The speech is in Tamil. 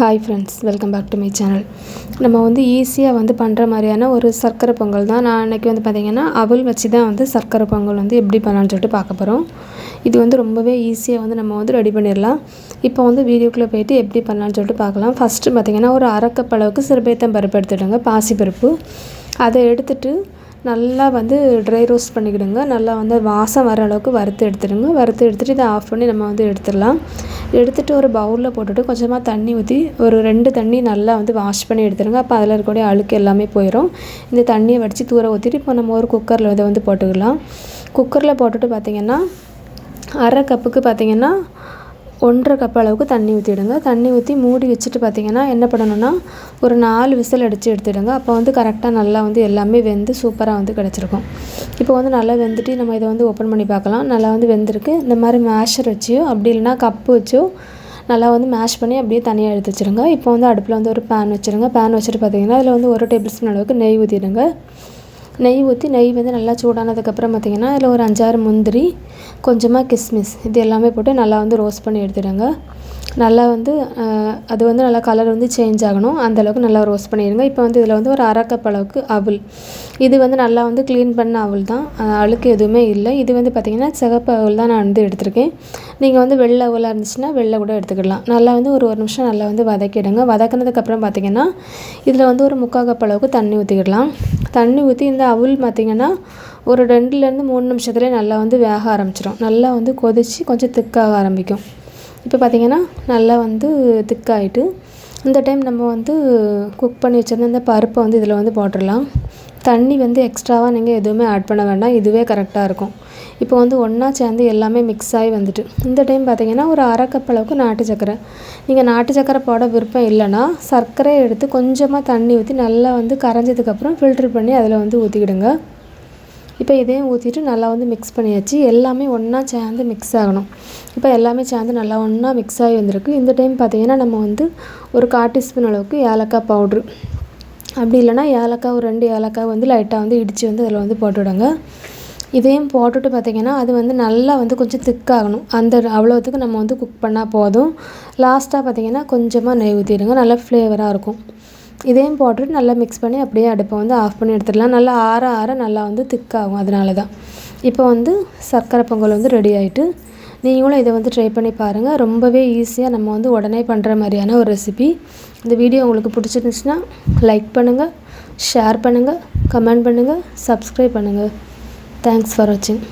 Hi friends welcome back to my channel நம்ம வந்து ஈஸியாக வந்து பண்ணுற மாதிரியான ஒரு சர்க்கரை பொங்கல் தான் நான் அன்றைக்கி வந்து பார்த்திங்கன்னா அவள் வச்சு தான் வந்து சர்க்கரை பொங்கல் வந்து எப்படி பண்ணலான்னு சொல்லிட்டு பார்க்க போகிறோம் இது வந்து ரொம்பவே ஈஸியாக வந்து நம்ம வந்து ரெடி பண்ணிடலாம். இப்போ வந்து வீடியோக்குள்ளே போயிட்டு எப்படி பண்ணலான்னு சொல்லிட்டு பார்க்கலாம். ஃபஸ்ட்டு பார்த்திங்கன்னா ஒரு அரைக்கப் அளவுக்கு சிறுபேத்தம் பருப்பு எடுத்துடுங்க பாசி பருப்பு. அதை எடுத்துகிட்டு நல்லா வந்து ட்ரை ரோஸ்ட் பண்ணிக்கிடுங்க. நல்லா வந்து வாசம் வர அளவுக்கு வறுத்து எடுத்துடுங்க. வறுத்து எடுத்துகிட்டு இதை ஆஃப் பண்ணி நம்ம வந்து எடுத்துடலாம். எடுத்துகிட்டு ஒரு பவுலில் போட்டுட்டு கொஞ்சமாக தண்ணி ஊற்றி ஒரு ரெண்டு தண்ணி நல்லா வந்து வாஷ் பண்ணி எடுத்துடுங்க அப்போ அதில் இருக்கக்கூடிய அழுக்கு எல்லாமே போயிடும் இந்த தண்ணியை வடித்து தூர ஊற்றிட்டு இப்போ நம்ம ஒரு குக்கரில் இதை வந்து போட்டுக்கலாம். குக்கரில் போட்டுட்டு பார்த்திங்கன்னா அரை கப்புக்கு பார்த்திங்கன்னா ஒன்றரை கப் அளவுக்கு தண்ணி ஊற்றிடுங்க தண்ணி ஊற்றி மூடி வச்சுட்டு பார்த்திங்கன்னா என்ன பண்ணணும்னா ஒரு நாலு விசில் அடித்து எடுத்துடுங்க. அப்போ வந்து கரெக்டாக நல்லா வந்து எல்லாமே வெந்து சூப்பராக வந்து கிடச்சிருக்கும். இப்போ வந்து நல்லா வெந்துட்டு நம்ம இதை வந்து ஓப்பன் பண்ணி பார்க்கலாம். நல்லா வந்து வெந்திருக்கு. இந்த மாதிரி மேஷர் வச்சியோ அப்படி இல்லைனா கப்பு வச்சோ நல்லா வந்து மேஷ் பண்ணி அப்படியே தனியாக எடுத்து வச்சுருங்க. இப்போ வந்து அடுப்பில் வந்து ஒரு பேன் வச்சுருங்க. பேன் வச்சுட்டு பார்த்திங்கன்னா அதில் வந்து ஒரு டேபிள் ஸ்பூன் அளவுக்கு நெய் ஊற்றிடுங்க நெய் ஊற்றி நெய் வந்து நல்லா சூடானதுக்கப்புறம் பார்த்திங்கன்னா அதில் ஒரு அஞ்சாறு முந்திரி கொஞ்சமாக கிஸ்மிஸ் இது எல்லாமே போட்டு நல்லா வந்து ரோஸ்ட் பண்ணி எடுத்துடுங்க. நல்லா வந்து அது வந்து நல்லா கலர் வந்து சேஞ்ச் ஆகணும். அந்தளவுக்கு நல்லா ரோஸ்ட் பண்ணிடுங்க. இப்போ வந்து இதில் வந்து ஒரு அரை கப் அளவுக்கு அவல். இது வந்து நல்லா வந்து க்ளீன் பண்ண அவல் தான். அழுக்கு எதுவுமே இல்லை. இது வந்து பார்த்திங்கன்னா சிகப்பு அவல் தான் நான் வந்து எடுத்திருக்கேன். நீங்கள் வந்து வெள்ளை அவலாக இருந்துச்சுன்னா வெள்ளை கூட எடுத்துக்கலாம். நல்லா வந்து ஒரு ஒரு நிமிஷம் நல்லா வந்து வதக்கிடுங்க. வதக்கினதுக்கப்புறம் பார்த்திங்கன்னா இதில் வந்து ஒரு முக்கால் கப் அளவுக்கு தண்ணி ஊற்றிக்கிடலாம் தண்ணி ஊற்றி இந்த அவுல் பார்த்திங்கன்னா ஒரு ரெண்டுலேருந்து மூணு நிமிஷத்துலேயே நல்லா வந்து வேக ஆரம்பிச்சிடும் நல்லா வந்து கொதித்து கொஞ்சம் திக்காக ஆரம்பிக்கும். இப்போ பார்த்திங்கன்னா நல்லா வந்து திக்காயிட்டு இந்த டைம் நம்ம வந்து குக் பண்ணி வச்சுருந்த இந்த பருப்பை வந்து இதில் வந்து போட்டுடலாம். தண்ணி வந்து எக்ஸ்ட்ராவாக நீங்கள் எதுவுமே ஆட் பண்ண வேண்டாம் இதுவே கரெக்டாக இருக்கும். இப்போ வந்து ஒன்றா சேர்ந்து எல்லாமே மிக்ஸ் ஆகி வந்துட்டு இந்த டைம் பார்த்திங்கன்னா ஒரு அரை கப் அளவுக்கு நாட்டு சக்கரை. நீங்கள் நாட்டு சக்கரை போட விருப்பம் இல்லைன்னா சர்க்கரையை எடுத்து கொஞ்சமாக தண்ணி ஊற்றி நல்லா வந்து கரைஞ்சதுக்கப்புறம் ஃபில்ட்ரு பண்ணி அதில் வந்து ஊற்றிக்கிடுங்க இப்போ இதையும் ஊற்றிட்டு நல்லா வந்து மிக்ஸ் பண்ணியாச்சு. எல்லாமே ஒன்றா சேர்ந்து மிக்ஸ் ஆகணும். இப்போ எல்லாமே சேர்ந்து நல்லா ஒன்றா மிக்ஸ் ஆகி வந்திருக்கு. இந்த டைம் பார்த்திங்கன்னா நம்ம வந்து ஒரு கால் டீஸ்பூன் அளவுக்கு ஏலக்காய் பவுட்ரு அப்படி இல்லைனா ஏலக்காய் ஒரு ரெண்டு ஏலக்காய் வந்து லைட்டாக வந்து இடித்து வந்து அதில் வந்து போட்டுவிடுங்க இதையும் போட்டுட்டு பார்த்திங்கன்னா அது வந்து நல்லா வந்து கொஞ்சம் திக்காகணும் அந்த அவ்வளோத்துக்கு நம்ம வந்து குக் பண்ணால் போதும். லாஸ்ட்டாக பார்த்திங்கன்னா கொஞ்சமாக நெய் ஊற்றிடுங்க நல்லா ஃப்ளேவராக இருக்கும். இதையும் போட்டுட்டு நல்லா மிக்ஸ் பண்ணி அப்படியே அடுப்பை வந்து ஆஃப் பண்ணி எடுத்துடலாம். நல்லா ஆற ஆற நல்லா வந்து திக்காகும் அதனால தான் இப்போ வந்து சர்க்கரை பொங்கல் வந்து ரெடி ஆகிட்டு நீங்களும் இதை வந்து ட்ரை பண்ணி பாருங்கள் ரொம்பவே ஈஸியாக நம்ம வந்து உடனே பண்ணுற மாதிரியான ஒரு ரெசிபி இந்த வீடியோ உங்களுக்கு பிடிச்சிருந்துச்சுன்னா லைக் பண்ணுங்கள் ஷேர் பண்ணுங்கள் கமெண்ட் பண்ணுங்கள் சப்ஸ்கிரைப் பண்ணுங்கள் தேங்க்ஸ் ஃபார் வாட்சிங்